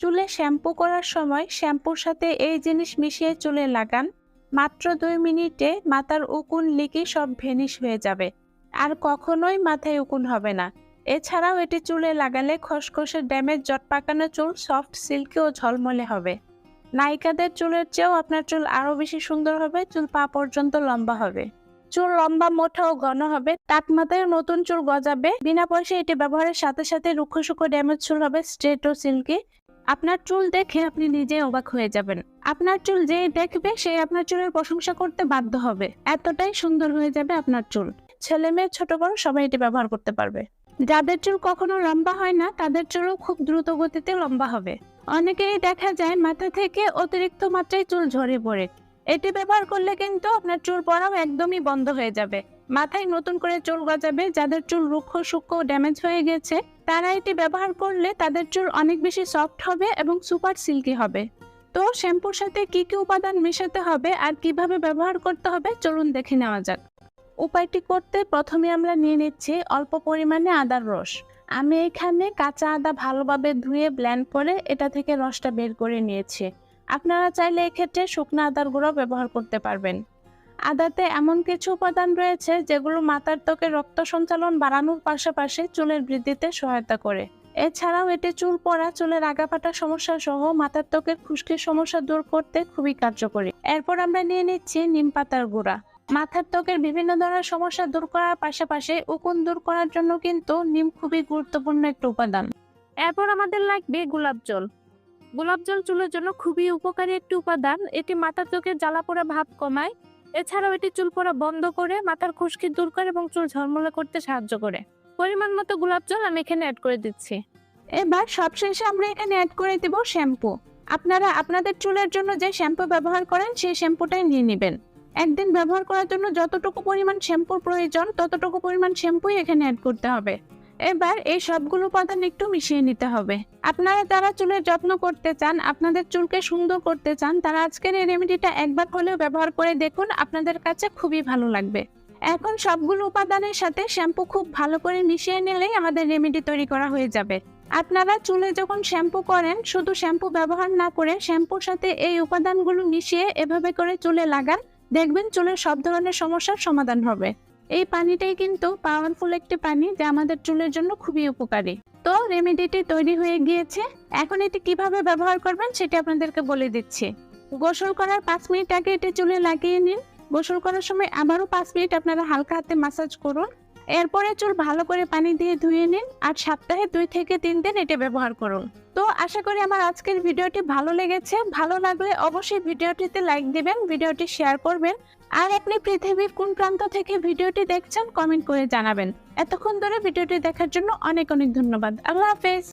চুলে শ্যাম্পু করার সময় শ্যাম্পুর সাথে এই জিনিস মিশিয়ে চুলে লাগান। মাত্র দুই মিনিটে মাথার উকুন লিকি সব ভেনিশ হয়ে যাবে। আর কখনোই মাথায় উকুন হবে না। এছাড়াও এটি চুলে লাগালে খসখসে ড্যামেজ জট পাকানো চুল, সফট সিল্কি ও ঝলমলে হবে। নায়িকাদের চুলের চেয়েও আপনার চুল আরও বেশি সুন্দর হবে, চুল পা পর্যন্ত লম্বা হবে। চুল লম্বা, মোটা ও ঘন হবে, তাপমাত্রায় নতুন চুল গজাবে। বিনা পয়সায় এটি ব্যবহারের সাথে সাথে রুক্ষ শুকো ড্যামেজ চুল হবে, স্ট্রেট ও সিল্কি। আপনার চুল দেখে আপনি নিজে অবাক হয়ে যাবেন। আপনার চুল যেই দেখবে সেই আপনার চুলের প্রশংসা করতে বাধ্য হবে। এতটাই সুন্দর হয়ে যাবে আপনার চুল। ছেলে মেয়ে, ছোট, বড়, সবাই এটি ব্যবহার করতে পারবে। যাদের চুল কখনো লম্বা হয় না, তাদের চুলও খুব দ্রুত গতিতে লম্বা হবে। অনেকেই দেখা যায়, মাথা থেকে অতিরিক্ত মাত্রায় চুল ঝরে পড়ে। এটি ব্যবহার করলে কিন্তু আপনার চুল পড়াও একদমই বন্ধ হয়ে যাবে। মাথায় নতুন করে চুল গজাবে, যাদের চুল রুক্ষ, সূক্ষ্ম ড্যামেজ হয়ে গেছে, তারা এটি ব্যবহার করলে তাদের চুল অনেক বেশি সফট হবে এবং সুপার সিল্কি হবে। তো শ্যাম্পুর সাথে কি কি উপাদান মেশাতে হবে আর কীভাবে ব্যবহার করতে হবে, চলুন দেখে নেওয়া যাক। উপায়টি করতে প্রথমে আমরা নিয়ে নিচ্ছি অল্প পরিমাণে আদার রস। আমি এখানে কাঁচা আদা ভালোভাবে ধুয়ে ব্ল্যান্ড করে এটা থেকে রসটা বের করে নিয়েছি। আপনারা চাইলে এক্ষেত্রে শুকনো আদার গুঁড়ো ব্যবহার করতে পারবেন। আদাতে এমন কিছু উপাদান রয়েছে যেগুলো মাথার ত্বকে রক্ত সঞ্চালন বাড়ানোর পাশাপাশি চুলের বৃদ্ধিতে সহায়তা করে। এছাড়াও এটি চুল পড়া, চুলের আগাফাটা সমস্যা সহ মাথার ত্বকের খুশকির সমস্যা দূর করতে খুবই কার্যকরী। এরপর আমরা নিয়ে নিচ্ছি নিম পাতার গুঁড়া। মাথার ত্বকের বিভিন্ন ধরনের সমস্যা দূর করার পাশাপাশি উকুন দূর করার জন্য কিন্তু নিম খুবই গুরুত্বপূর্ণ একটা উপাদান। এরপর আমাদের লাগবে গোলাপ জল। গোলাপ জল চুলের জন্য খুবই উপকারী একটি উপাদান। এটি মাথার ত্বকের জ্বালা পোড়া ভাব কমায়। এছাড়াও এটি চুল পড়া বন্ধ করে, মাথার খুশকি দূর করে এবং চুল ঝলমলে করতে সাহায্য করে। পরিমাণ মতো গোলাপ জল আমি এখানে অ্যাড করে দিচ্ছি। এবার সবশেষে আমরা এখানে অ্যাড করে দেব শ্যাম্পু আপনারা আপনাদের চুলের জন্য যে শ্যাম্পু ব্যবহার করেন, সেই শ্যাম্পুটাই নিয়ে নেবেন। একদিন ব্যবহার করার জন্য যতটুকু পরিমাণ শ্যাম্পুর প্রয়োজন, ততটুকু পরিমাণ শ্যাম্পুই এখানে অ্যাড করতে হবে। এবার এই সবগুলো উপাদান একটু মিশিয়ে নিতে হবে। আপনারা যারা চুলের যত্ন করতে চান, আপনাদের চুলকে সুন্দর করতে চান, তারা আজকের এই রেমেডিটা একবার হলেও ব্যবহার করে দেখুন, আপনাদের কাছে খুবই ভালো লাগবে। এখন সবগুলো উপাদানের সাথে শ্যাম্পু খুব ভালো করে মিশিয়ে নিলেই আমাদের রেমেডি তৈরি করা হয়ে যাবে। আপনারা চুলে যখন শ্যাম্পু করেন, শুধু শ্যাম্পু ব্যবহার না করে শ্যাম্পুর সাথে এই উপাদানগুলো মিশিয়ে এভাবে করে চুলে লাগান, দেখবেন চুলের সব ধরনের সমস্যার সমাধান হবে। এই পানিটাই কিন্তু পাওয়ারফুল একটি পানি যা আমাদের চুলের জন্য খুবই উপকারী। তো রেমেডিটি তৈরি হয়ে গিয়েছে। এখন এটি কীভাবে ব্যবহার করবেন সেটি আপনাদেরকে বলে দিচ্ছি। গোসল করার পাঁচ মিনিট আগে এটি চুলে লাগিয়ে নিন। গোসল করার সময় আবারও পাঁচ মিনিট আপনারা হালকা হাতে মাসাজ করুন। এরপরে চুল ভালো করে পানি দিয়ে ধুয়ে নিন আর সপ্তাহে দুই থেকে তিন দিন এটা ব্যবহার করুন। তো আশা করি আমার আজকের ভিডিওটি ভালো লেগেছে। ভালো লাগলে অবশ্যই ভিডিওটিতে লাইক দিবেন, ভিডিওটি শেয়ার করবেন। আর আপনি পৃথিবীর কোন প্রান্ত থেকে ভিডিওটি দেখছেন, কমেন্ট করে জানাবেন। এতক্ষণ ধরে ভিডিওটি দেখার জন্য অনেক অনেক ধন্যবাদ। আল্লাহ হাফেজ।